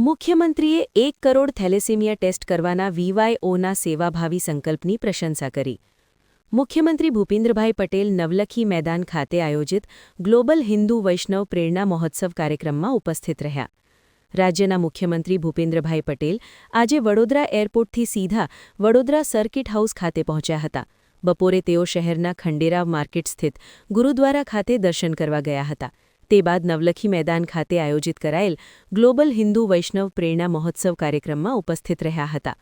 મુખ્યમંત્રીએ એક crore thalassemia test કરવાના વીવાયઓના સેવાભાવી સંકલ્પની પ્રશંસા કરી. મુખ્યમંત્રી ભૂપેન્દ્રભાઈ પટેલ નવલખી મેદાન ખાતે આયોજિત ગ્લોબલ હિન્દુ વૈષ્ણવ પ્રેરણા મહોત્સવ કાર્યક્રમમાં ઉપસ્થિત રહ્યા. રાજ્યના મુખ્યમંત્રી ભૂપેન્દ્રભાઈ પટેલ આજે વડોદરા એરપોર્ટથી સીધા વડોદરા સર્કિટ હાઉસ ખાતે પહોંચ્યા હતા. બપોરે તેઓ શહેરના ખંડેરાવ માર્કેટ સ્થિત ગુરુદ્વારા ખાતે દર્શન કરવા ગયા હતા. તે બાદ નવલખી મેદાન ખાતે આયોજિત કરાયેલ ગ્લોબલ હિન્દુ વૈષ્ણવ પ્રેરણા મહોત્સવ કાર્યક્રમમાં ઉપસ્થિત રહ્યા હતા.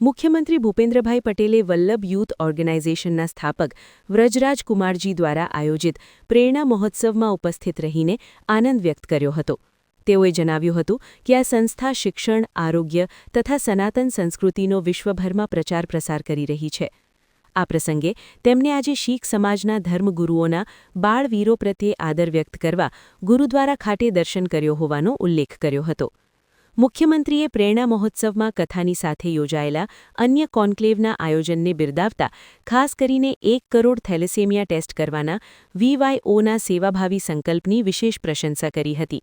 મુખ્યમંત્રી ભૂપેન્દ્રભાઈ પટેલે વલ્લભ યુથ ઓર્ગેનાઇઝેશનના સ્થાપક વ્રજરાજ કુમારજી દ્વારા આયોજિત પ્રેરણા મહોત્સવમાં ઉપસ્થિત રહીને આનંદ વ્યક્ત કર્યો હતો. તેઓએ જણાવ્યું હતું કે આ સંસ્થા શિક્ષણ, આરોગ્ય તથા સનાતન સંસ્કૃતિનો વિશ્વભરમાં પ્રચાર પ્રસાર કરી રહી છે. આ પ્રસંગે તેમને આજે શીખ સમાજના ધર્મગુરુઓના બાળવીરો પ્રત્યે આદર વ્યક્ત કરવા ગુરુદ્વારા ખાતે દર્શન કર્યો હોવાનો ઉલ્લેખ કર્યો હતો. મુખ્યમંત્રીએ પ્રેરણા મહોત્સવમાં કથાની સાથે યોજાયેલા અન્ય કોન્ક્લેવના આયોજનને બિરદાવતા ખાસ કરીને એક કરોડ થેલેસેમિયા ટેસ્ટ કરવાના વીવાયઓના સેવાભાવી સંકલ્પની વિશેષ પ્રશંસા કરી હતી.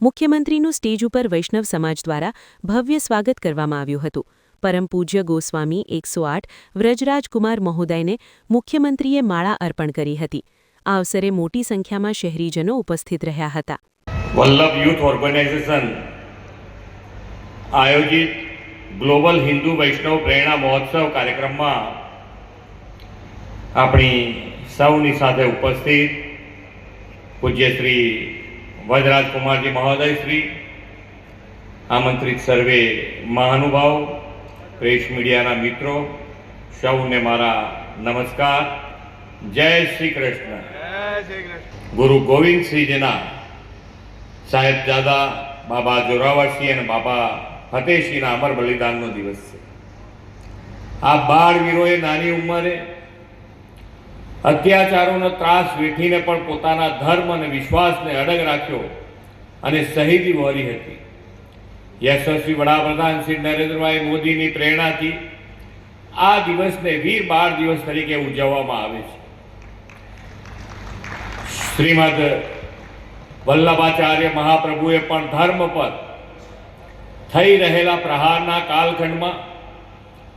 મુખ્યમંત્રીનું સ્ટેજ ઉપર વૈષ્ણવ સમાજ દ્વારા ભવ્ય સ્વાગત કરવામાં આવ્યું હતું. પરમ પૂજ્ય ગોસ્વામી એકસો આઠ વ્રજરાજકુમાર મહોદયને મુખ્યમંત્રીએ માળા અર્પણ કરી હતી. આ અવસરે મોટી સંખ્યામાં શહેરીજનો ઉપસ્થિત રહ્યા હતા. વલ્લભ યુથ ઓર્ગેનાઇઝેશન આયોજિત ગ્લોબલ હિન્દુ વૈષ્ણવ પ્રેરણા મહોત્સવ કાર્યક્રમમાં આપણી સૌની સાથે ઉપસ્થિત પૂજ્ય શ્રી વજરાજ મહોદય શ્રી, આમંત્રિત સર્વે મહાનુભાવ પ્રેસ મીડિયાના મિત્રો, સૌને મારા નમસ્કાર. જય શ્રી કૃષ્ણ. ગુરુ ગોવિંદસિંહજીના સાહેબજાદા બાબા જોરાવરસિંહ અને બાબા ફતેહસિંહના અમર બલિદાનનો દિવસ છે. આ બાળવીરોએ નાની ઉંમરે અત્યાચારોનો ત્રાસ વેઠીને પણ પોતાના ધર્મ અને વિશ્વાસને અડગ રાખ્યો અને શહીદી વહોરી હતી. યશસ્વી વડાપ્રધાન શ્રી નરેન્દ્રભાઈ મોદીની પ્રેરણાથી આ દિવસને વીર બાળ દિવસ તરીકે ઉજવવામાં આવે છે. શ્રીમદ વલ્લભાચાર્ય મહાપ્રભુએ પણ ધર્મ પર થઈ રહેલા પ્રહારના કાલખંડમાં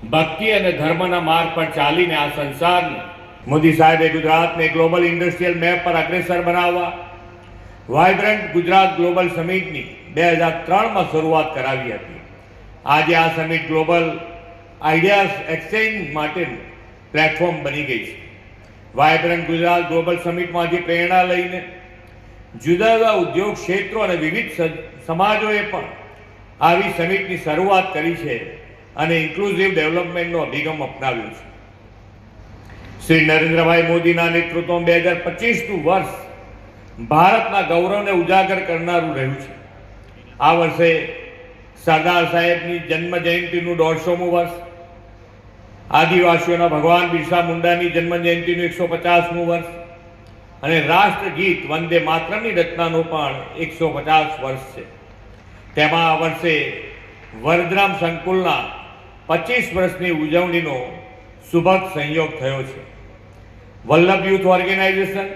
ભક્તિ અને ધર્મના માર્ગ પર ચાલીને આ સંસારને મોદી સાહેબે ગુજરાતને ગ્લોબલ ઇન્ડસ્ટ્રીયલ મેપ પર અગ્રેસર બનાવવા વાઇબ્રન્ટ ગુજરાત ગ્લોબલ સમિટની બે હજાર ત્રણમાં શરૂઆત કરાવી હતી. આજે આ સમિટ ગ્લોબલ આઈડિયાઝ એક્સચેન્જ માટેનું પ્લેટફોર્મ બની ગઈ છે. વાઇબ્રન્ટ ગુજરાત ગ્લોબલ સમિટમાંથી પ્રેરણા લઈને જુદા જુદા ઉદ્યોગ ક્ષેત્રો અને વિવિધ સમાજોએ પણ આવી સમિટની શરૂઆત કરી છે અને ઇન્ક્લુઝિવ ડેવલપમેન્ટનો અભિગમ અપનાવ્યો છે. શ્રી નરેન્દ્રભાઈ મોદીના નેતૃત્વમાં બે હજાર પચીસનું વર્ષ ભારતના ગૌરવને ઉજાગર કરનારું રહ્યું છે. આ વર્ષે સરદાર સાહેબની જન્મ જયંતિનું દોઢસોમું વર્ષ, આદિવાસીઓના ભગવાન બિરસા મુંડાની જન્મ જયંતિનું એકસો પચાસમું વર્ષ અને રાષ્ટ્રગીત વંદે માતરમની રચનાનો પણ એકસો પચાસ વર્ષ છે. તેમાં આ વર્ષે વરદ્રામ સંકુલના પચીસ વર્ષની ઉજવણીનો સુભગ સંયોગ થયો છે. Vallabh youth organisation